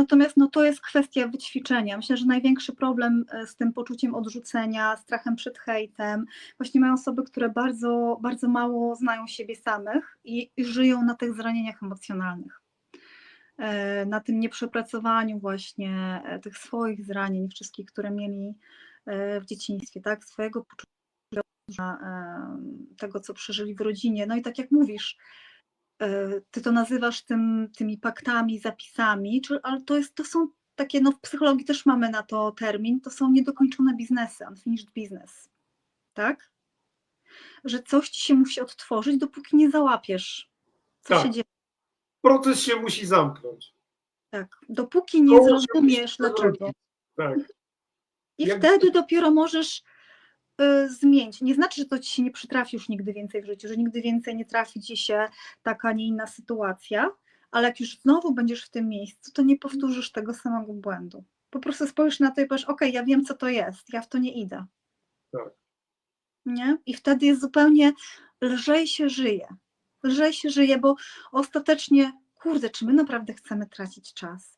Natomiast no, to jest kwestia wyćwiczenia. Myślę, że największy problem e, z tym poczuciem odrzucenia, strachem przed hejtem, właśnie mają osoby, które bardzo, bardzo mało znają siebie samych i, i żyją na tych zranieniach emocjonalnych. E, Na tym nieprzepracowaniu właśnie e, tych swoich zranień, wszystkich, które mieli w dzieciństwie, tak? Swojego poczucia, tego, co przeżyli w rodzinie. No i tak jak mówisz, ty to nazywasz tym, tymi paktami, zapisami, czy, ale to, jest, to są takie, no w psychologii też mamy na to termin, to są niedokończone biznesy, unfinished business, tak? Że coś ci się musi odtworzyć, dopóki nie załapiesz, co Tak. się dzieje. Proces się musi zamknąć. Tak, dopóki nie Koło zrozumiesz dlaczego. Tak. I Jak- wtedy dopiero możesz zmienić. Nie znaczy, że to ci się nie przytrafi już nigdy więcej w życiu, że nigdy więcej nie trafi ci się taka, nie inna sytuacja, ale jak już znowu będziesz w tym miejscu, to nie powtórzysz tego samego błędu. Po prostu spojrzysz na to i powiesz, ok, ja wiem, co to jest, ja w to nie idę. Tak. Nie? I wtedy jest zupełnie lżej się żyje. Lżej się żyje, bo ostatecznie, kurde, czy my naprawdę chcemy tracić czas?